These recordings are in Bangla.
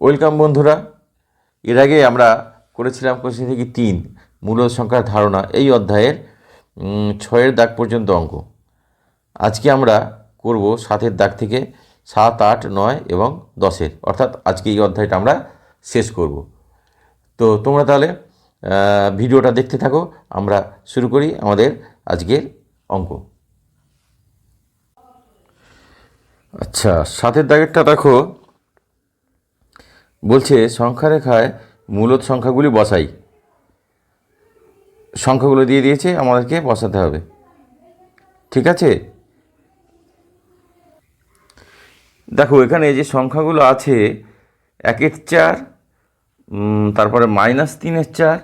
ওয়েলকাম বন্ধুরা। এর আগে আমরা করেছিলাম কোশ্চেন থেকে তিন মূলত সংখ্যার ধারণা, এই অধ্যায়ের ছয়ের দাগ পর্যন্ত অঙ্ক। আজকে আমরা করব সাতের দাগ থেকে সাত, আট, নয় এবং দশের। অর্থাৎ আজকে এই অধ্যায়টা আমরা শেষ করব। তো তোমরা তাহলে ভিডিওটা দেখতে থাকো। আমরা শুরু করি আমাদের আজকের অঙ্ক। আচ্ছা সাতের দাগেরটা দেখো। বলছে সংখ্যা রেখায় মূলত সংখ্যাগুলি বসাই। সংখ্যাগুলো দিয়ে দিয়েছে, আমাদেরকে বসাতে হবে। ঠিক আছে? দেখো, এখানে যে সংখ্যাগুলো আছে, একের চার তারপরে মাইনাস তিনের চার,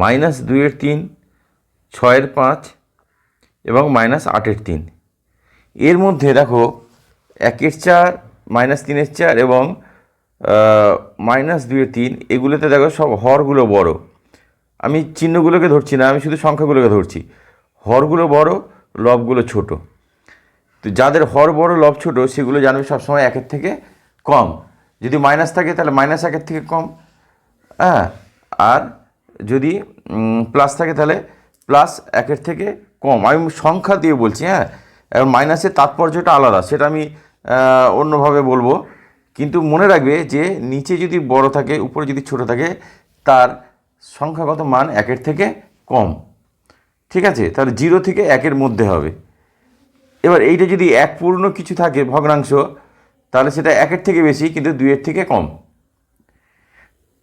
মাইনাস দুইয়ের তিন, ছয়ের পাঁচ এবং মাইনাস আটের তিন। এর মধ্যে দেখো, একের চার, মাইনাস তিনের চার এবং মাইনাস দুইয়ের তিন, এগুলোতে দেখো সব হরগুলো বড়। আমি চিহ্নগুলোকে ধরছি না, আমি শুধু সংখ্যাগুলোকে ধরছি। হরগুলো বড়, লবগুলো ছোট। তো যাদের হর বড়, লব ছোট, সেগুলো জানবে সবসময় একের থেকে কম। যদি মাইনাস থাকে, তাহলে মাইনাস একের থেকে কম। হ্যাঁ আর যদি প্লাস থাকে, তাহলে প্লাস একের থেকে কম। আমি সংখ্যা দিয়ে বলছি হ্যাঁ। মাইনাসের তাৎপর্যটা আলাদা, সেটা আমি অন্যভাবে বলব। কিন্তু মনে রাখবে যে নিচে যদি বড় থাকে, উপরে যদি ছোট থাকে, তার সংখ্যাগত মান একের থেকে কম। ঠিক আছে? তাহলে জিরো থেকে একের মধ্যে হবে। এবার এইটা যদি এক পূর্ণ কিছু থাকে ভগ্নাংশ, তাহলে সেটা একের থেকে বেশি, কিন্তু দুইয়ের থেকে কম।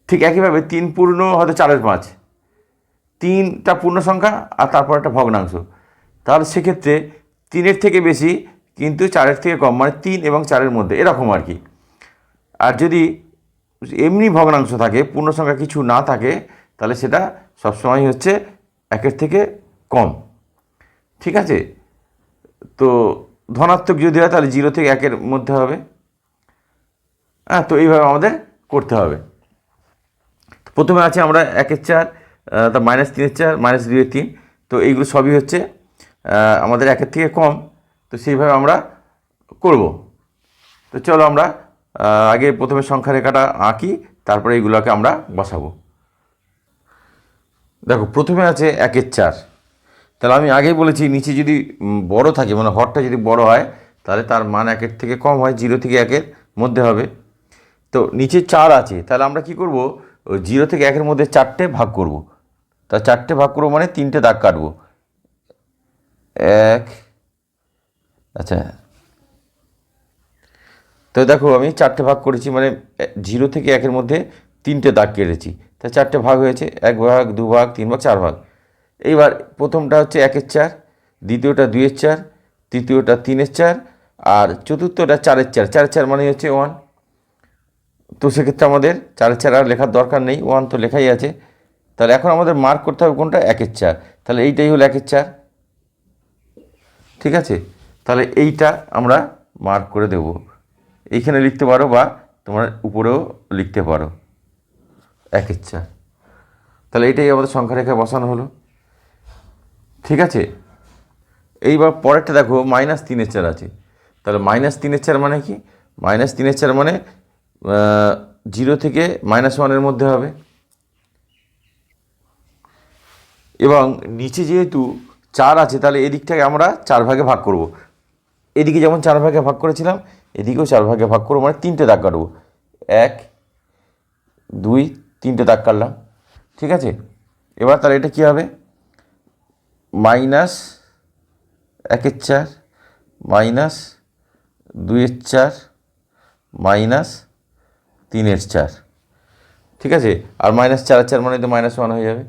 ঠিক একইভাবে তিন পূর্ণ হয়তো চারের পাঁচ। তিনটা পূর্ণ সংখ্যা আর তারপর একটা ভগ্নাংশ। তাহলে সেক্ষেত্রে তিনের থেকে বেশি, কিন্তু চারের থেকে কম মানে তিন এবং চারের মধ্যে, এরকম আর কি। আর যদি এমনি ভগ্নাংশ থাকে পূর্ণ সংখ্যা কিছু না থাকে, তাহলে সেটা সবসময় হচ্ছে একের থেকে কম। ঠিক আছে? তো ধনাত্মক যদি হয়, তাহলে জিরো থেকে একের মধ্যে হবে। হ্যাঁ তো এইভাবে আমাদের করতে হবে। প্রথমে আছে আমরা একের চার তা মাইনাস তিনের চার, মাইনাস দুইয়ের তিন। তো এইগুলো সবই হচ্ছে আমাদের একের থেকে কম। তো সেইভাবে আমরা করব। তো চলো আমরা আগে প্রথমে সংখ্যা রেখাটা আঁকি, তারপরে এইগুলোকে আমরা বসাবো। দেখো, প্রথমে আছে একের চার। তাহলে আমি আগেই বলেছি, নিচে যদি বড় থাকে মানে হরটা যদি বড় হয়, তাহলে তার মান একের থেকে কম হয়, জিরো থেকে একের মধ্যে হবে। তো নিচে চার আছে, তাহলে আমরা কি করব? জিরো থেকে একের মধ্যে চারটে ভাগ করব। তা চারটে ভাগ করব মানে তিনটে দাগ কাটবো। এক আচ্ছা তো দেখো, আমি চারটে ভাগ করেছি মানে জিরো থেকে একের মধ্যে তিনটে দাগ কেটেছি। তা চারটে ভাগ হয়েছে, এক ভাগ, দু ভাগ, তিন ভাগ, চার ভাগ। এইবার প্রথমটা হচ্ছে একের চার, দ্বিতীয়টা দুইয়ের চার, তৃতীয়টা তিনের চার, আর চতুর্থটা চারের চার। চারের চার মানে হচ্ছে ওয়ান। তো সেক্ষেত্রে আমাদের চারের চার আর লেখার দরকার নেই, ওয়ান তো লেখাই আছে। তাহলে এখন আমাদের মার্ক করতে হবে কোনটা? একের চার। তাহলে এইটাই হলো একের চার। ঠিক আছে? তাহলে এইটা আমরা মার্ক করে দেব। এইখানে লিখতে পারো বা তোমরা উপরেও লিখতে পারো। এক ইচ্ছা। তাহলে এটাই আমাদের সংখ্যা রেখা বসানো হলো। ঠিক আছে? এইবার পরেরটা দেখো মাইনাস তিনের চার আছে। তাহলে মাইনাস তিনের চার মানে কি? মাইনাস তিনের চার মানে জিরো থেকে মাইনাস ওয়ানের মধ্যে হবে। এবং নিচে যেহেতু চার আছে, তাহলে এদিকটাকে আমরা চার ভাগে ভাগ করব। এদিকে যেমন চার ভাগে ভাগ করেছিলাম এদিকেও চার ভাগে ভাগ করব মানে তিনটে দাগ কাটবো। এক, দুই, তিনটে দাগ কাটলাম। ঠিক আছে? এবার তাহলে এটা কী হবে? মাইনাস একের চার, মাইনাস দুইয়ের চার, মাইনাস তিনের চার। ঠিক আছে? আর মাইনাস চার চার মানে তো মাইনাস ওয়ান হয়ে যাবে।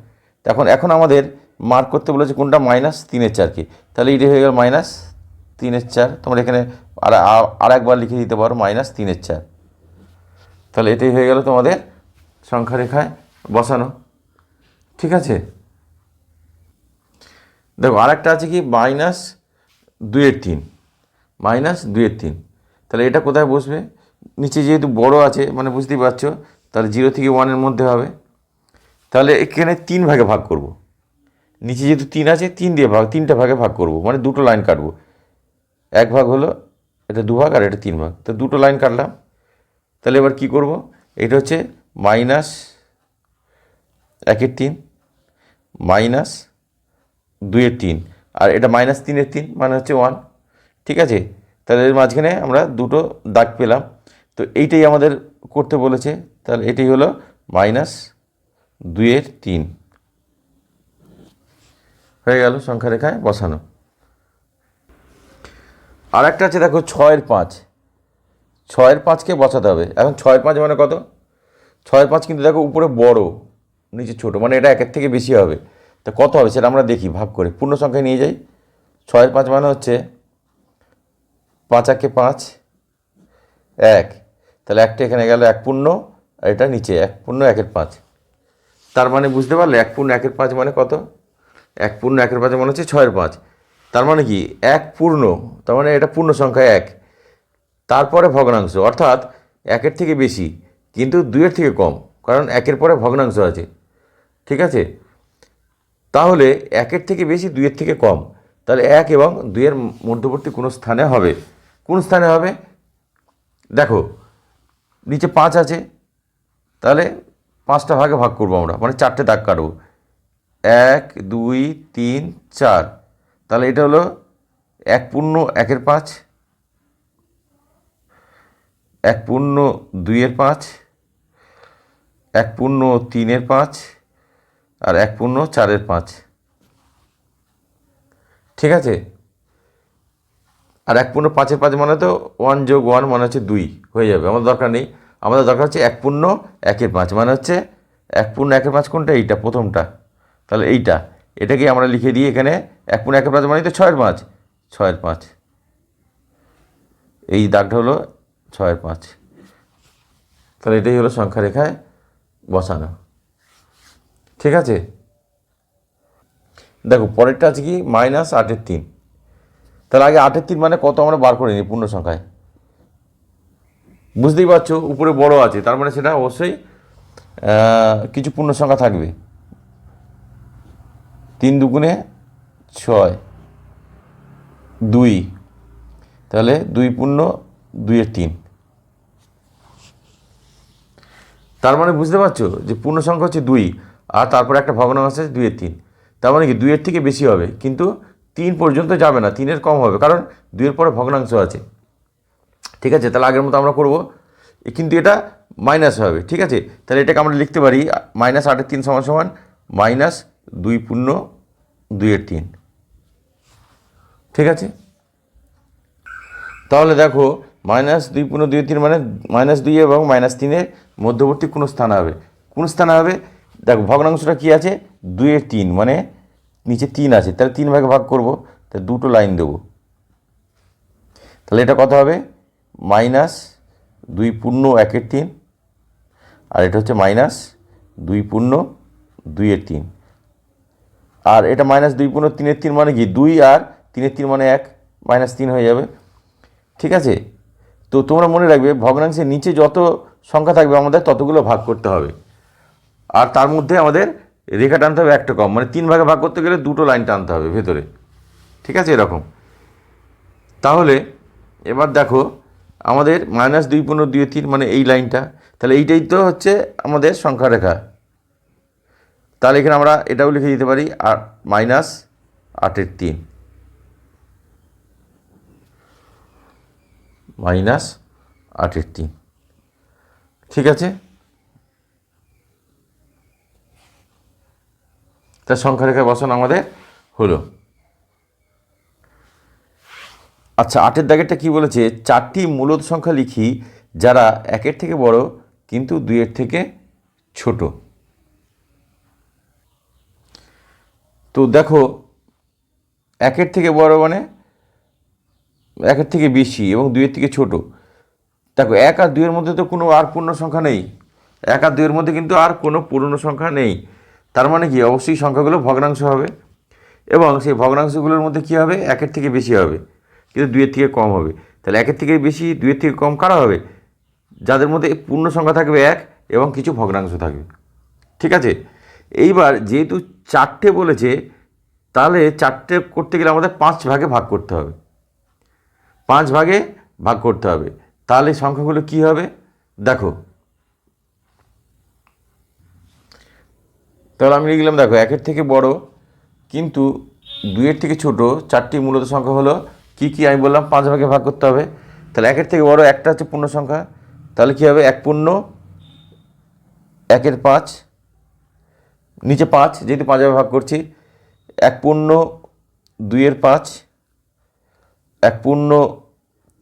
এখন এখন আমাদের মার্ক করতে বলেছে কোনটা? মাইনাস তিনের চারকে। তাহলে এটি হয়ে গেল মাইনাস তিনের চার। তোমরা এখানে আর আর একবার লিখে দিতে পারো, মাইনাস তিনের চার। তাহলে এটাই হয়ে গেল তোমাদের সংখ্যা রেখায় বসানো। ঠিক আছে? দেখো, আরেকটা আছে কি? মাইনাস দুইয়ের তিন। মাইনাস দুইয়ের তিন। তাহলে এটা কোথায় বসবে? নিচে যেহেতু বড় আছে মানে বুঝতেই পারছ, তাহলে জিরো থেকে ওয়ানের মধ্যে হবে। তাহলে এখানে তিন ভাগে ভাগ করব। নিচে যেহেতু তিন আছে, তিন দিয়ে ভাগ, তিনটা ভাগে ভাগ করব। মানে দুটো লাইন কাটবো। এক ভাগ হলো, এটা দু ভাগ আর এটা তিন ভাগ। তো দুটো লাইন কাটলাম। তাহলে এবার কি করব? এটা হচ্ছে মাইনাস একের তিন মাইনাস দুইয়ের তিন। আর এটা মাইনাস তিনের তিন মানে হচ্ছে ওয়ান ঠিক আছে? তাহলে এর মাঝখানে আমরা দুটো দাগ পেলাম। তো এইটাই আমাদের করতে বলেছে। তাহলে এটাই হলো মাইনাস দুইয়ের তিন। হয়ে গেল সংখ্যা রেখায় বসানো। আর একটা আছে, দেখো, ছয়ের পাঁচ। ছয়ের পাঁচকে বসাতে হবে। এখন ছয়ের পাঁচ মানে কত? ছয়ের পাঁচ কিন্তু দেখো উপরে বড়, নিচে ছোট মানে এটা একের থেকে বেশি হবে। তা কত হবে সেটা আমরা দেখি, ভাগ করে। পূর্ণ সংখ্যায় নিয়ে যাই। ছয়ের পাঁচ মানে হচ্ছে পাঁচ একে পাঁচ, এক। তাহলে একটা এখানে গেল এক পূর্ণ, আর এটা নিচে, এক পূর্ণ, একের পাঁচ। তার মানে বুঝতে পারলে এক পূর্ণ, একের পাঁচ মানে কত? এক পূর্ণ, একের পাঁচ মানে হচ্ছে ছয়ের পাঁচ। তার মানে কি? এক পূর্ণ, তার মানে এটা পূর্ণ সংখ্যা এক। তারপরে ভগ্নাংশ, অর্থাৎ একের থেকে বেশি, কিন্তু দুইয়ের থেকে কম, কারণ একের পরে ভগ্নাংশ আছে। ঠিক আছে? তাহলে একের থেকে বেশি, দুইয়ের থেকে কম। তাহলে এক এবং দুইয়ের মধ্যবর্তী কোনো স্থানে হবে। কোন স্থানে হবে? দেখো, নিচে পাঁচ আছে। তাহলে পাঁচটা ভাগে ভাগ করব আমরা মানে চারটে দাগ কাটবো। এক, দুই, তিন, চার। তাহলে এটা হলো এক পূর্ণ একের পাঁচ, এক পূর্ণ দুইয়ের পাঁচ, এক পূর্ণ তিনের পাঁচ, আর এক পূর্ণ চারের পাঁচ। ঠিক আছে? আর এক পূর্ণ পাঁচের পাঁচ মানে তো ওয়ান যোগ ওয়ান মানে হচ্ছে দুই হয়ে যাবে। আমাদের দরকার নেই। আমাদের দরকার হচ্ছে এক পূর্ণ একের পাঁচ। মানে হচ্ছে এক পূর্ণ একের পাঁচ কোনটা? এইটা, প্রথমটা। তাহলে এইটা। এটাকে আমরা লিখে দিই এখানে, এক পূর্ণ একের পাঁচ মানে তো ছয়ের পাঁচ। ছয়ের পাঁচ। এই দাগটা হলো ছয়ের পাঁচ। তাহলে এটাই হলো সংখ্যা রেখায় বসানো। ঠিক আছে? দেখো, পরেরটা আছে কি? মাইনাস আটের তিন। তাহলে আগে আটের তিন মানে কত আমরা বার করে নিই পূর্ণ সংখ্যায়? বুঝতেই পারছ? উপরে বড় আছে, তার মানে সেটা অবশ্যই কিছু পূর্ণ সংখ্যা থাকবে। তিন দুগুণে ছয়, দুই। তাহলে দুই পূর্ণ দুইয়ের তিন। তার মানে বুঝতে পারছ যে পূর্ণ সংখ্যা হচ্ছে দুই, আর তারপরে একটা ভগ্নাংশ আছে দুইয়ের তিন। তার মানে কি দুইয়ের থেকে বেশি হবে, কিন্তু তিন পর্যন্ত যাবে না, তিনের কম হবে, কারণ দুইয়ের পরে ভগ্নাংশ আছে। ঠিক আছে, তাহলে আগের মতো আমরা করব। কিন্তু এটা মাইনাস হবে, ঠিক আছে? তাহলে এটাকে আমরা লিখতে পারি, মাইনাস আটের তিন সমান সমান, মাইনাস দুই পূর্ণ, দুইয়ের তিন। ঠিক আছে? তাহলে দেখো, মাইনাস দুই পূর্ণ দুই তিন মানে মাইনাস দুই এবং মাইনাস তিনের মধ্যবর্তী কোন স্থান হবে? কোন স্থান হবে? দেখো, ভগ্নাংশটা কী আছে? দুইয়ের তিন মানে নিচে তিন আছে। তাহলে তিন ভাগে ভাগ করব, তাহলে দুটো লাইন দেবো। তাহলে এটা কত হবে? মাইনাস দুই পূর্ণ, একের তিন। আর এটা হচ্ছে মাইনাস দুই পূর্ণ, দুইয়ের তিন। আর এটা মাইনাস দুই পূর্ণ তিনের তিন মানে কি? দুই আর তিনের তিন মানে এক, মাইনাস তিন হয়ে যাবে। ঠিক আছে? তো তোমরা মনে রাখবে, ভগ্নাংশের নিচে যত সংখ্যা থাকবে আমাদের, ততগুলো ভাগ করতে হবে। আর তার মধ্যে আমাদের রেখা টানতে হবে একটা কম মানে তিন ভাগে ভাগ করতে গেলে দুটো লাইন টানতে হবে ভেতরে। ঠিক আছে এরকম? তাহলে এবার দেখো, আমাদের মাইনাস দুই পনেরো, দুই তিন মানে এই লাইনটা। তাহলে এইটাই তো হচ্ছে আমাদের সংখ্যা রেখা। তাহলে এখানে আমরা এটাও লিখে দিতে পারি, আর মাইনাস আটের তিন। মাইনাস আটের তিন। ঠিক আছে? তার সংখ্যা রেখা বসানো আমাদের হলো। আচ্ছা আটের দাগেরটা কি বলেছে? চারটি মূলত সংখ্যা লিখি যারা একের থেকে বড়, কিন্তু দুইয়ের থেকে ছোট তো দেখো, একের থেকে বড় মানে একের থেকে বেশি এবং দুইয়ের থেকে ছোট। দেখো, এক আর দুইয়ের মধ্যে তো কোনো আর পূর্ণ সংখ্যা নেই। এক আর দুইয়ের মধ্যে কিন্তু আর কোনো পূর্ণ সংখ্যা নেই। তার মানে কি? অবশ্যই সংখ্যাগুলো ভগ্নাংশ হবে এবং সেই ভগ্নাংশগুলোর মধ্যে কী হবে? একের থেকে বেশি হবে। কিন্তু দুইয়ের থেকে কম হবে। তাহলে একের থেকে বেশি, দুইয়ের থেকে কম কারা হবে? যাদের মধ্যে পূর্ণ সংখ্যা থাকবে এক এবং কিছু ভগ্নাংশ থাকবে। ঠিক আছে? এইবার যেহেতু চারটে বলেছে, তাহলে চারটে করতে গেলে আমাদের পাঁচ ভাগে ভাগ করতে হবে। পাঁচ ভাগে ভাগ করতে হবে। তাহলে সংখ্যাগুলো কি হবে? দেখো। তাহলে আমি লিখলাম, দেখো, একের থেকে বড় কিন্তু দুইয়ের থেকে ছোট, চারটি মূলত সংখ্যা হলো, কি কি? আমি বললাম পাঁচ ভাগে ভাগ করতে হবে। তাহলে একের থেকে বড় একটা হচ্ছে পূর্ণ সংখ্যা। তাহলে কী হবে? এক পূর্ণ, একের পাঁচ নিচে পাঁচ, যেহেতু পাঁচ ভাগে করছি, এক পূর্ণ দুইয়ের পাঁচ, এক পূর্ণ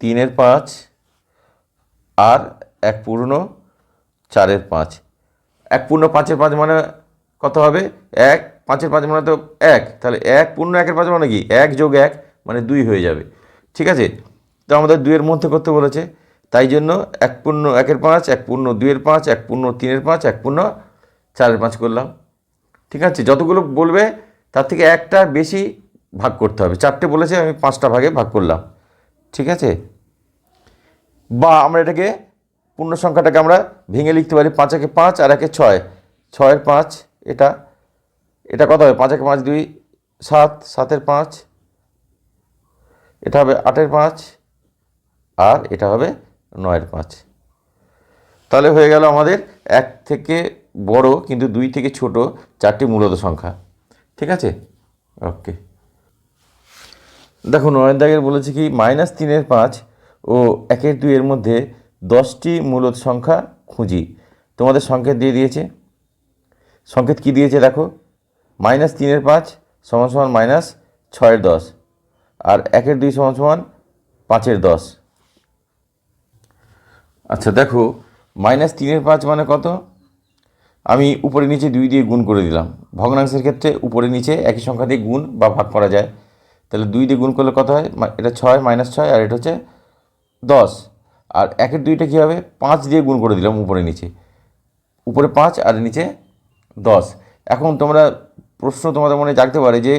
তিনের পাঁচ, আর এক পূর্ণ চারের পাঁচ। এক পূর্ণ পাঁচের পাঁচ মানে কত হবে? এক, পাঁচের পাঁচ মানে তো এক। তাহলে এক পূর্ণ একের পাঁচ মানে কি? এক যোগ এক মানে দুই হয়ে যাবে। ঠিক আছে? তো আমাদের দুইয়ের মধ্যে করতে বলেছে। তাই জন্য এক পূর্ণ একের পাঁচ, এক পূর্ণ দুইয়ের পাঁচ, এক পূর্ণ তিনের পাঁচ, এক পূর্ণ চারের পাঁচ করলাম। ঠিক আছে? যতগুলো বলবে, তার থেকে একটা বেশি ভাগ করতে হবে। চারটে বলেছে, আমি পাঁচটা ভাগে ভাগ করলাম। ঠিক আছে? বা আমরা এটাকে পূর্ণ সংখ্যাটাকে আমরা ভেঙে লিখতে পারি পাঁচ একে পাঁচ আর একে ছয়। ছয়ের পাঁচ এটা এটা কত হবে? পাঁচ একে পাঁচ দুই, সাত, সাতের পাঁচ। এটা হবে আটের পাঁচ আর এটা হবে নয়ের পাঁচ। তাহলে হয়ে গেল আমাদের এক থেকে বড় কিন্তু দুই থেকে ছোট চারটি মূলত সংখ্যা। ঠিক আছে? ওকে। দেখো নয় দাগের বলেছে কি, মাইনাস তিনের পাঁচ ও একের দুইয়ের মধ্যে দশটি মূলত সংখ্যা খুঁজি। তোমাদের সংকেত দিয়ে দিয়েছে। সংকেত কি দিয়েছে দেখো? মাইনাস তিনের পাঁচ সমান সমান মাইনাস ছয়ের দশ আর একের দুই সমান সমান পাঁচের দশ। আচ্ছা দেখো, মাইনাস তিনের পাঁচ মানে কত? আমি উপরে নিচে দুই দিয়ে গুণ করে দিলাম। ভগ্নাংশের ক্ষেত্রে উপরে নিচে একই সংখ্যা দিয়ে গুণ বা ভাগ করা যায়। তাহলে দুই দিয়ে গুণ করলে কত হয়? এটা ছয়, মাইনাস ছয়, আর এটা হচ্ছে দশ। আর একের দুইটা কী হবে? পাঁচ দিয়ে গুণ করে দিলাম উপরে নিচে। উপরে পাঁচ, আর নিচে দশ। এখন তোমরা প্রশ্ন তোমাদের মনে জাগতে পারে যে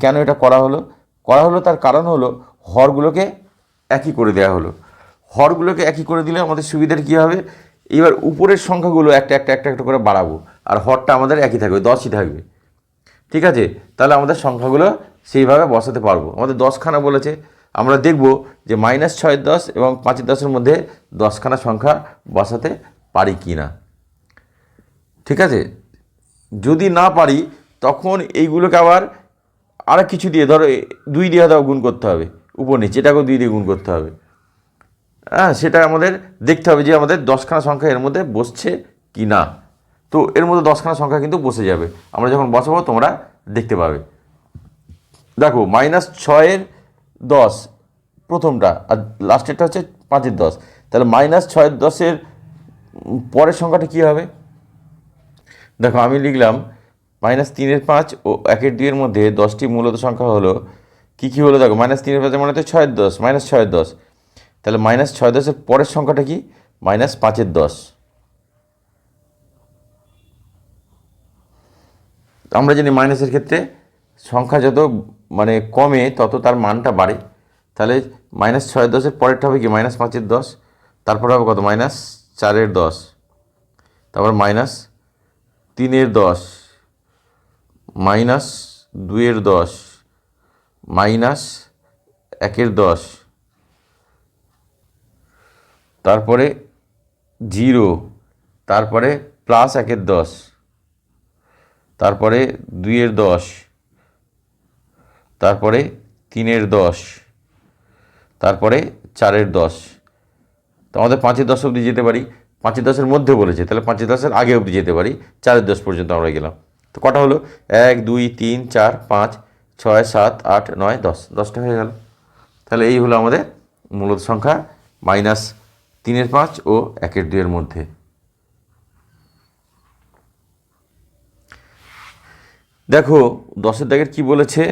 কেন এটা করা হলো? করা হলো তার কারণ হলো হরগুলোকে একই করে দেওয়া হলো। হরগুলোকে একই করে দিলে আমাদের সুবিধার কী হবে? এবার উপরের সংখ্যাগুলো একটা একটা একটা একটা করে বাড়াবো। আর হরটা আমাদের একই থাকবে, দশই থাকবে। ঠিক আছে? তাহলে আমাদের সংখ্যাগুলো সেইভাবে বসাতে পারব। আমাদের দশখানা বলেছে। আমরা দেখব যে মাইনাস ছয় দশ এবং পাঁচের দশের মধ্যে দশখানা সংখ্যা বসাতে পারি কি না ঠিক আছে? যদি না পারি, তখন এইগুলোকে আবার আর কিছু দিয়ে, ধরো দুই দিয়ে হয়তো গুণ করতে হবে। উপর নিচে, এটাকেও দুই দিয়ে গুণ করতে হবে। হ্যাঁ সেটা আমাদের দেখতে হবে যে আমাদের দশখানা সংখ্যা এর মধ্যে বসছে কি না তো এর মধ্যে দশখানা সংখ্যা কিন্তু বসে যাবে। আমরা যখন বসাবো, তোমরা দেখতে পাবে। দেখো মাইনাস ছয়ের দশ, প্রথমটা, আর লাস্টেরটা হচ্ছে পাঁচের দশ। তাহলে মাইনাস ছয়ের দশের পরের সংখ্যাটা কী হবে? দেখো, আমি লিখলাম মাইনাস তিনের পাঁচ ও একের দুইয়ের মধ্যে দশটি মূলত সংখ্যা হলো, কী কী হলো? দেখো মাইনাস তিনের পাঁচের মানে হচ্ছে ছয়ের দশ মাইনাস ছয়ের দশ। তাহলে মাইনাস ছয় দশের পরের সংখ্যাটা কি? মাইনাস পাঁচের দশ। আমরা জানি মাইনাসের ক্ষেত্রে সংখ্যা যত মানে কমে, তত তার মানটা বাড়ে। তাহলে মাইনাস ছয় দশের পরেরটা হবে কি? মাইনাস পাঁচের দশ। তারপর হবে কত? মাইনাস চারের দশ। তারপর মাইনাস তিনের দশ। মাইনাস দুইয়ের দশ। মাইনাস একের দশ। তারপরে জিরো, তারপরে প্লাস একের দশ, তারপরে দুইয়ের দশ, তারপরে তিনের দশ, তারপরে চারের দশ। তো আমাদের পাঁচের দশ অবধি যেতে পারি। পাঁচের দশের মধ্যে বলেছে, তাহলে পাঁচের দশের আগে অবধি যেতে পারি। চারের দশ পর্যন্ত আমরা গেলাম। তো কটা হলো? এক, দুই, তিন, চার, পাঁচ, ছয়, সাত, আট, নয়, দশ। দশটা হয়ে গেল। তাহলে এই হলো আমাদের মূলত সংখ্যা, মাইনাস তিনের পাঁচ ও একের দুইয়ের মধ্যে। দেখো, দশের দাগের কি বলেছে?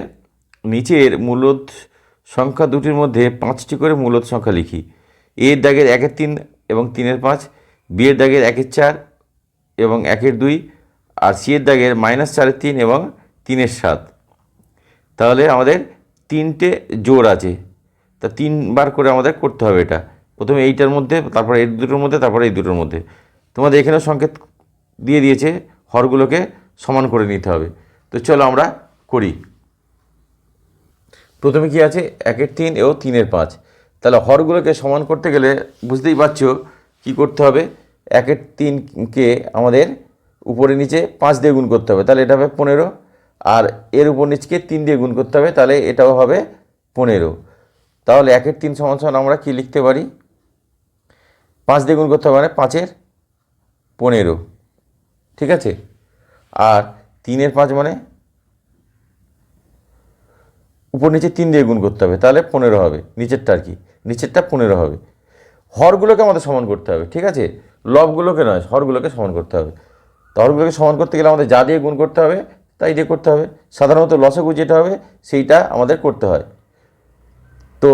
নিচের মূলত সংখ্যা দুটির মধ্যে পাঁচটি করে মূলত সংখ্যা লিখি। এর দাগের একের তিন এবং তিনের পাঁচ বিয়ের দাগের একের চার এবং একের দুই, আর সি এর দাগের মাইনাস চারের তিন এবং তিনের সাত। তাহলে আমাদের তিনটে জোর আছে। তা তিনবার করে আমাদের করতে হবে এটা। প্রথমে এইটার মধ্যে, তারপরে এই দুটোর মধ্যে, তারপরে এই দুটোর মধ্যে। তোমাদের এখানেও সংকেত দিয়ে দিয়েছে, হরগুলোকে সমান করে নিতে হবে। তো চলো আমরা করি। প্রথমে কি আছে? একের তিন ও তিনের পাঁচ। তাহলে হরগুলোকে সমান করতে গেলে বুঝতেই পারছ কি করতে হবে? একের তিনকে আমাদের উপরে নিচে পাঁচ দিয়ে গুণ করতে হবে। তাহলে এটা হবে পনেরো। আর এর উপর নিচকে তিন দিয়ে গুণ করতে হবে। তাহলে এটাও হবে পনেরো। তাহলে একের তিন সমান সমান আমরা কী লিখতে পারি? পাঁচ দিয়ে গুণ করতে হবে মানে পাঁচের পনেরো। ঠিক আছে? আর তিনের পাঁচ মানে উপর নিচে তিন দিয়ে গুণ করতে হবে, তাহলে পনেরো হবে। নিচেরটা আর কি। নিচেরটা পনেরো হবে। হরগুলোকে আমাদের সমান করতে হবে, ঠিক আছে? লবগুলোকে নয়, হরগুলোকে সমান করতে হবে। তো হরগুলোকে সমান করতে গেলে আমাদের যা দিয়ে গুণ করতে হবে, তাই দিয়ে করতে হবে। সাধারণত লসাগু যেটা হবে, সেইটা আমাদের করতে হয়। তো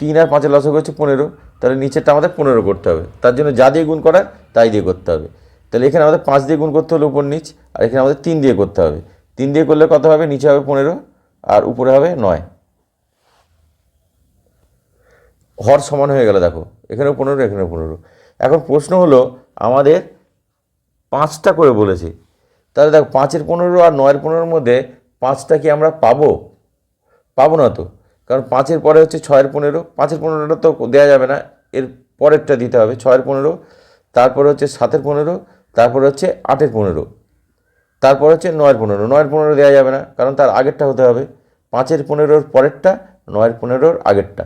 তিন আর পাঁচের লসাগু হচ্ছে পনেরো। তাহলে নিচেরটা আমাদের পনেরো করতে হবে। তার জন্য যা দিয়ে গুণ করা তাই দিয়ে করতে হবে। তাহলে এখানে আমাদের পাঁচ দিয়ে গুণ করতে হলে উপর নিচ, আর এখানে আমাদের তিন দিয়ে করতে হবে। তিন দিয়ে করলে কত হবে? নিচে হবে পনেরো, আর উপরে হবে নয়। হর সমান হয়ে গেল, দেখো। এখানেও পনেরো এখানেও পনেরো। এখন প্রশ্ন হলো, আমাদের পাঁচটা করে বলেছে। তাহলে দেখো, পাঁচের পনেরো আর নয়ের পনেরোর মধ্যে পাঁচটা কি আমরা পাবো? পাবো না তো। কারণ পাঁচের পরে হচ্ছে ছয়ের পনেরো, পাঁচের পনেরোটা তো দেওয়া যাবে না। এর পরেরটা দিতে হবে, ছয়ের পনেরো, তারপরে হচ্ছে সাতের পনেরো, তারপরে হচ্ছে আটের পনেরো, তারপর হচ্ছে নয়ের পনেরো। নয়ের পনেরো দেওয়া যাবে না, কারণ তার আগেরটা হতে হবে। পাঁচের পনেরোর পরেরটা, নয়ের পনেরোর আগেরটা।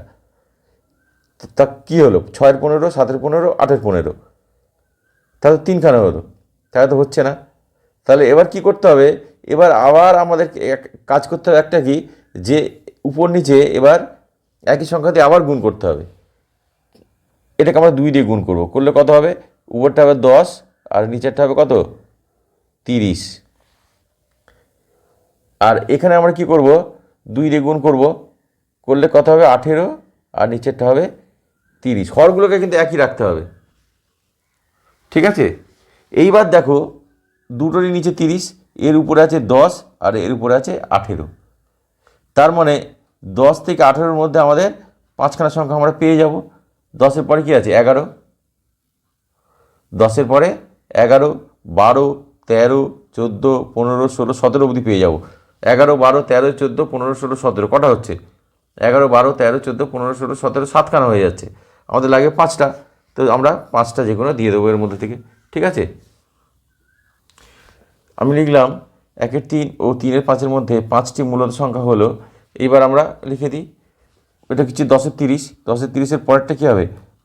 তো কী হলো? ছয়ের পনেরো, সাতের পনেরো, আটের পনেরো। তাহলে তিনখানা হলো। তাহলে তো হচ্ছে না। তাহলে এবার কি করতে হবে? এবার আবার আমাদের কাজ করতে হবে একটা কি? যে উপর নিচে এবার একই সংখ্যা দিয়ে আবার গুণ করতে হবে। এটাকে আমরা দুই দিয়ে গুণ করব। করলে কত হবে? উপরটা হবে দশ, আর নিচেরটা হবে কত? তিরিশ। আর এখানে আমরা কি করব? দুই দিয়ে গুণ করব। করলে কত হবে? আঠেরো, আর নিচেরটা হবে তিরিশ। হরগুলোকে কিন্তু একই রাখতে হবে। ঠিক আছে? এইবার দেখো, দুটোরই নিচে তিরিশ, এর উপরে আছে দশ, আর এর উপরে আছে আঠেরো। তার মানে দশ থেকে আঠেরোর মধ্যে আমাদের পাঁচখানা সংখ্যা আমরা পেয়ে যাব। দশের পরে কি আছে? এগারো। দশের পরে এগারো, বারো, তেরো, চোদ্দ, পনেরো, ষোলো, সতেরো অবধি পেয়ে যাব। এগারো, বারো, তেরো, চোদ্দ, পনেরো, ষোলো, সতেরো, কটা হচ্ছে? এগারো, বারো, তেরো, চোদ্দ, পনেরো, ষোলো, সতেরো, সাতখানা হয়ে যাচ্ছে। আমাদের লাগে পাঁচটা। তো আমরা পাঁচটা যে কোনো দিয়ে দেবো এর মধ্যে থেকে। ঠিক আছে? আমি লিখলাম একের তিন ও তিনের পাঁচের মধ্যে পাঁচটি মূলত সংখ্যা হলো। এইবার আমরা লিখে দিই। এটা কিছু দশের তিরিশ? দশের তিরিশের পরেরটা কী হবে?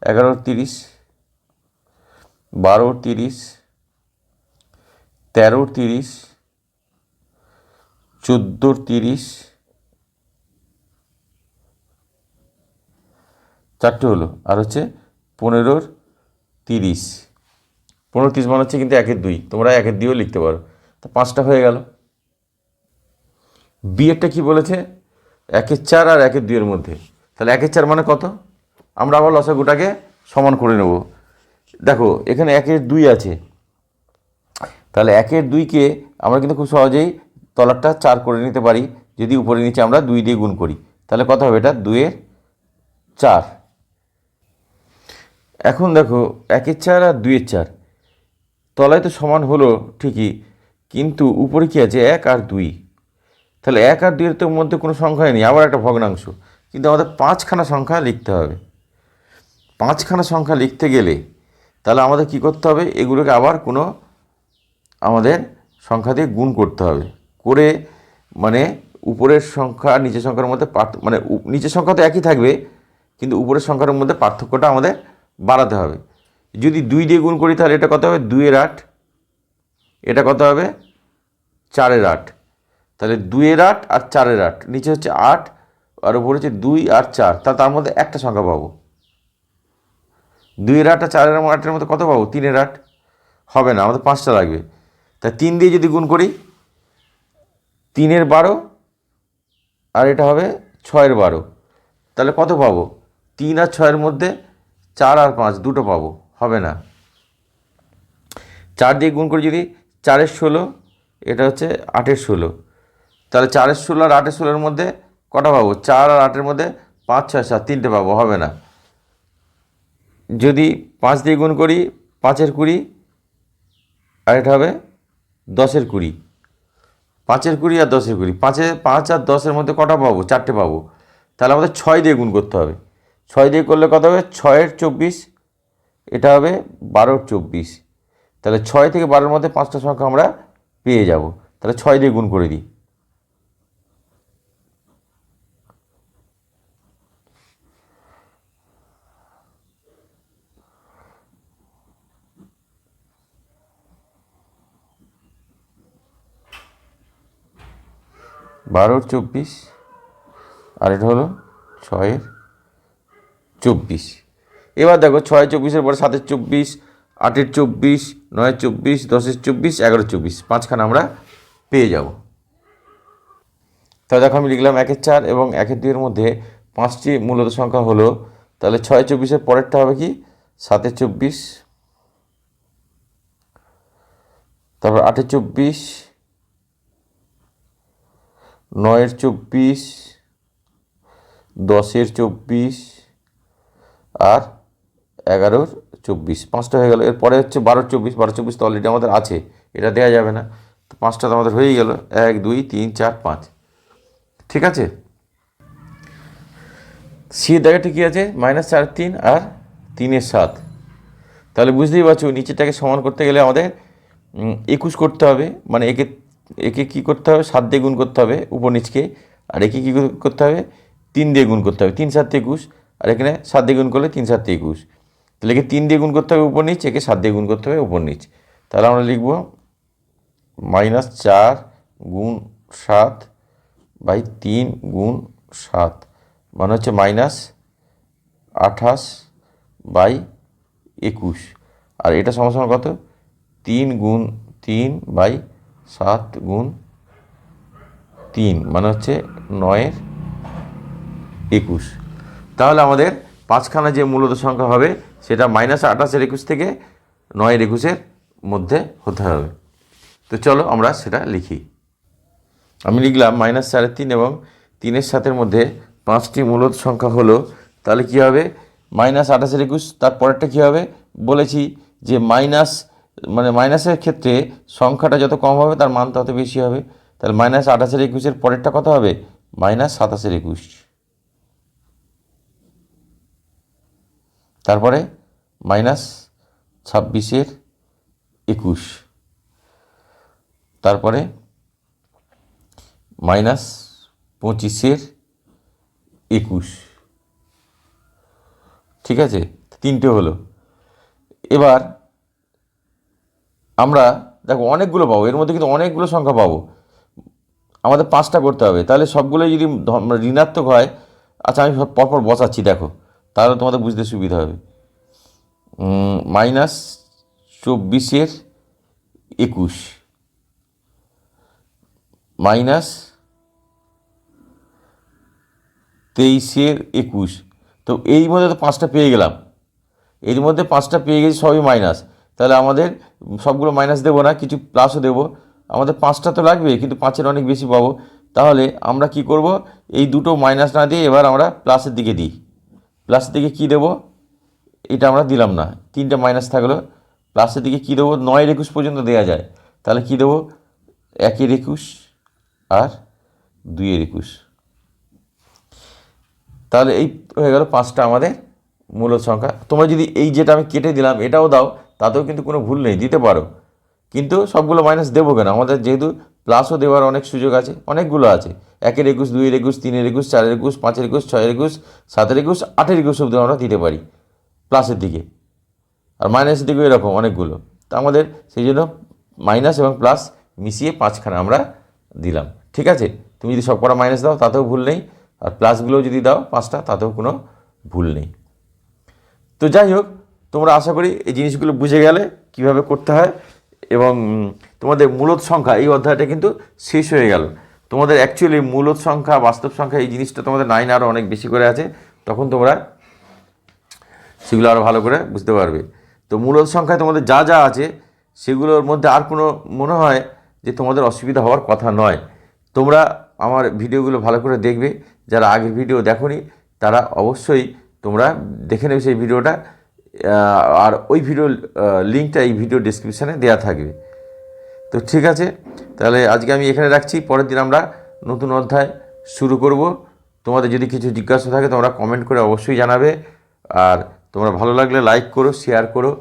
এগারোর তিরিশ, বারোর তিরিশ, তেরোর তিরিশ, চোদ্দোর তিরিশ, চারটে হলো। আর হচ্ছে পনেরোর তিরিশ। পনেরো তিরিশ মানে হচ্ছে কিন্তু একের দুই। তোমরা একের দুইও লিখতে পারো। তা পাঁচটা হয়ে গেল। বিয়েরটা কি বলেছে? একের চার আর একের দুইয়ের মধ্যে। তাহলে একের চার মানে কত? আমরা আবার লসাগুটাকে সমান করে নেব। দেখো, এখানে একের দুই আছে। তাহলে একের দুইকে আমরা কিন্তু খুব সহজেই তলারটা চার করে নিতে পারি। যদি উপরে নিচে আমরা দুই দিয়ে গুণ করি। তাহলে কত হবে? এটা দুইয়ের চার। এখন দেখো, একের চার আর দুইয়ের চার। তলায় তো সমান হলো ঠিকই, কিন্তু উপরে কী আছে? এক আর দুই। তাহলে এক আর দুইয়ের তো মধ্যে কোনো সংখ্যাই নেই। আবার একটা ভগ্নাংশ। কিন্তু আমাদের পাঁচখানা সংখ্যা লিখতে হবে। পাঁচখানা সংখ্যা লিখতে গেলে তাহলে আমাদের কি করতে হবে? এগুলোকে আবার কোনো আমাদের সংখ্যা দিয়ে গুণ করতে হবে। করে মানে উপরের সংখ্যা, নিচের সংখ্যার মধ্যে মানে নিচের সংখ্যা তো একই থাকবে, কিন্তু উপরের সংখ্যার মধ্যে পার্থক্যটা আমাদের বাড়াতে হবে। যদি দুই দিয়ে গুণ করি তাহলে এটা কত হবে? দুইয়ের আট। এটা কত হবে? চারের আট। তাহলে দুইয়ের আট আর চারের আট। নিচে হচ্ছে আট আর হচ্ছে দুই আর চার। তা তার মধ্যে একটা সংখ্যা পাবো। দুইয়ের আট আর চারের আটের মধ্যে কত পাবো? তিনের আট। হবে না, আমাদের পাঁচটা লাগবে। তা তিন দিয়ে যদি গুণ করি, তিনের বারো আর এটা হবে ছয়ের বারো। তাহলে কত পাবো? তিন আর ছয়ের মধ্যে চার আর পাঁচ, দুটো পাবো। হবে না। চার দিয়ে গুণ করি যদি চারের ষোলো, এটা হচ্ছে আটের ষোলো। তাহলে চারের ষোলো আর আটের ষোলোর মধ্যে কটা পাবো? চার আর আটের মধ্যে পাঁচ, ছয়, সাত, তিনটে পাবো, হবে না। যদি পাঁচ দিয়ে গুণ করি, পাঁচের কুড়ি, আর এটা হবে দশের কুড়ি। পাঁচের কুড়ি আর দশের কুড়ি। পাঁচে, পাঁচ আর দশের মধ্যে কটা পাবো? চারটে পাবো। তাহলে আমাদের ছয় দিয়ে গুণ করতে হবে। ছয় দিয়ে করলে কত হবে? ছয়ের চব্বিশ, এটা হবে বারোর চব্বিশ। তাহলে ছয় থেকে বারোর মধ্যে পাঁচটা সংখ্যা আমরা পেয়ে যাব। তাহলে ছয় দিয়ে গুণ করে দিই। বারোর চব্বিশ। আর এটা হলো ছয়ের চব্বিশ। এবার দেখো ছয়, চব্বিশের পরে সাতের চব্বিশ, আটের চব্বিশ, নয়ের চব্বিশ, দশের চব্বিশ এগারো চব্বিশ। পাঁচখানা আমরা পেয়ে যাব। তাহলে দেখো আমি লিখলাম একের চার এবং একের দুইয়ের মধ্যে পাঁচটি মূলত সংখ্যা হলো, তাহলে ছয়, চব্বিশের পরেরটা হবে কি? সাতের চব্বিশ, তারপর আটের চব্বিশ নয়ের চব্বিশ, দশের চব্বিশ আর এগারোর চব্বিশ। পাঁচটা হয়ে গেল। এরপরে হচ্ছে বারোর চব্বিশ। বারো চব্বিশ তো অলরেডি আমাদের আছে। এটা দেওয়া যাবে না। তো পাঁচটা তো আমাদের হয়েই গেল। এক, দুই, তিন, চার, পাঁচ। ঠিক আছে? সি জায়গাটি কী আছে? মাইনাস চার, তিন আর তিনের সাত। তাহলে বুঝতেই পারছ, নিচেরটাকে সমান করতে গেলে আমাদের একুশ করতে হবে। মানে একে একে কী করতে হবে? সাত দিয়ে গুণ করতে হবে উপর নিচকে আর একে কী করতে হবে? তিন দিয়ে গুণ করতে হবে। তিন সাত একুশ, আর এখানে সাত দিয়ে গুণ করলে তিন সাত একুশ। তাহলে একে তিন দিয়ে গুণ করতে হবে উপর নিচ একে সাত দিয়ে গুণ করতে হবে উপর নিচ তাহলে আমরা লিখব মাইনাস চার গুণ সাত বাই তিন গুণ সাত। মানে হচ্ছে মাইনাস আঠাশ বাই একুশ। আর এটা সমান কত? তিন গুণ তিন বাই সাত গুণ তিন মানে হচ্ছে নয়ের একুশ। তাহলে আমাদের পাঁচখানা যে মূলত সংখ্যা হবে, সেটা মাইনাস আঠাশের একুশ থেকে নয়ের একুশের মধ্যে হতে হবে। তো চলো আমরা সেটা লিখি। আমি লিখলাম মাইনাস সাড়ে তিন এবং তিনের সাতের মধ্যে পাঁচটি মূলত সংখ্যা হলো, তাহলে কী হবে? মাইনাস আঠাশের একুশ তার পরেরটা কী হবে? বলেছি যে মাইনাস মানে মাইনাসের ক্ষেত্রে সংখ্যাটা যত কম হবে, তার মান তত বেশি হবে। তাহলে মাইনাস আঠাশের একুশের পরেরটা কত হবে? মাইনাস সাতাশের একুশ। তারপরে মাইনাস ছাব্বিশের একুশ। তারপরে মাইনাস পঁচিশের একুশ। ঠিক আছে? তিনটে হলো। এবার আমরা, দেখো, অনেকগুলো পাবো, এর মধ্যে কিন্তু অনেকগুলো সংখ্যা পাবো। আমাদের পাঁচটা করতে হবে। তাহলে সবগুলোই যদি মানে ঋণাত্মক হয় আচ্ছা আমি সব পরপর বসাচ্ছি, দেখো। তাহলে তোমাদের বুঝতে সুবিধা হবে। মাইনাস চব্বিশের একুশ। মাইনাস তেইশের একুশ। তো এই মধ্যে তো পাঁচটা পেয়ে গেলাম। এর মধ্যে পাঁচটা পেয়ে গেছি, সবই মাইনাস। তাহলে আমাদের সবগুলো মাইনাস দেবো না, কিছু প্লাসও দেবো। আমাদের পাঁচটা তো লাগবে কিন্তু পাঁচের অনেক বেশি পাবো। তাহলে আমরা কি করব? এই দুটো মাইনাস না দিয়ে এবার আমরা প্লাসের দিকে দিই। প্লাসের দিকে কী দেবো? এটা আমরা দিলাম না। তিনটে মাইনাস থাকল। প্লাসের দিকে কী দেবো? নয়ের একুশ পর্যন্ত দেওয়া যায়। তাহলে কী দেবো? একের একুশ আর দুইয়ের একুশ। তাহলে এই হয়ে গেল পাঁচটা আমাদের মূল সংখ্যা। তোমরা যদি এই যেটা আমি কেটে দিলাম, এটাও দাও। তাতেও কিন্তু কোনো ভুল নেই, দিতে পারো। কিন্তু সবগুলো মাইনাস দেবো কেন? আমাদের যেহেতু প্লাসও দেওয়ার অনেক সুযোগ আছে, অনেকগুলো আছে। একের একুশ, দুইয়ের একুশ, তিনের একুশ, চারের একুশ, পাঁচের একুশ, ছয়ের একুশ, সাতের একুশ, আটের একুশ অব্দি আমরা দিতে পারি প্লাসের দিকে। আর মাইনাসের দিকেও এরকম অনেকগুলো। তা আমাদের সেই জন্য মাইনাস এবং প্লাস মিশিয়ে পাঁচখানা আমরা দিলাম। ঠিক আছে? তুমি যদি সব কটা মাইনাস দাও, তাতেও ভুল নেই। আর প্লাসগুলো যদি দাও পাঁচটা, তাতেও কোনো ভুল নেই। তো যাই হোক তোমরা আশা করি এই জিনিসগুলো বুঝে গেলে কীভাবে করতে হয় এবং তোমাদের মূলত সংখ্যা, এই অধ্যায়টা কিন্তু শেষ হয়ে গেল। তোমাদের অ্যাকচুয়ালি মূলত সংখ্যা, বাস্তব সংখ্যা, এই জিনিসটা তোমাদের নাইন আরও অনেক বেশি করে আছে। তখন তোমরা সেগুলো আরও ভালো করে বুঝতে পারবে। তো মূলত সংখ্যায় তোমাদের যা যা আছে, সেগুলোর মধ্যে আর কোনো মনে হয় যে তোমাদের অসুবিধা হওয়ার কথা নয়। তোমরা আমার ভিডিওগুলো ভালো করে দেখবে। যারা আগের ভিডিও দেখোনি, তারা অবশ্যই তোমরা দেখে নেবে সেই ভিডিওটা। আর ওই ভিডিও লিঙ্কটা এই ভিডিও ডিসক্রিপশানে দেওয়া থাকবে। তো ঠিক আছে, তাহলে আজকে আমি এখানে রাখছি, পরের দিন আমরা নতুন অধ্যায় শুরু করব। তোমাদের যদি কিছু জিজ্ঞাসা থাকে, তোমরা কমেন্ট করে অবশ্যই জানাবে। আর তোমরা ভালো লাগলে লাইক করো শেয়ার করো।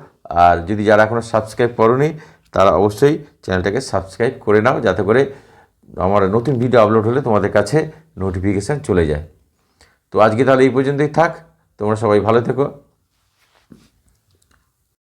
আর যদি যারা এখনও সাবস্ক্রাইব করনি, তারা অবশ্যই চ্যানেলটাকে সাবস্ক্রাইব করে নাও, যাতে করে আমার নতুন ভিডিও আপলোড হলে তোমাদের কাছে নোটিফিকেশান চলে যায়। তো আজকে তাহলে এই পর্যন্তই থাক। তোমরা সবাই ভালো থেকো।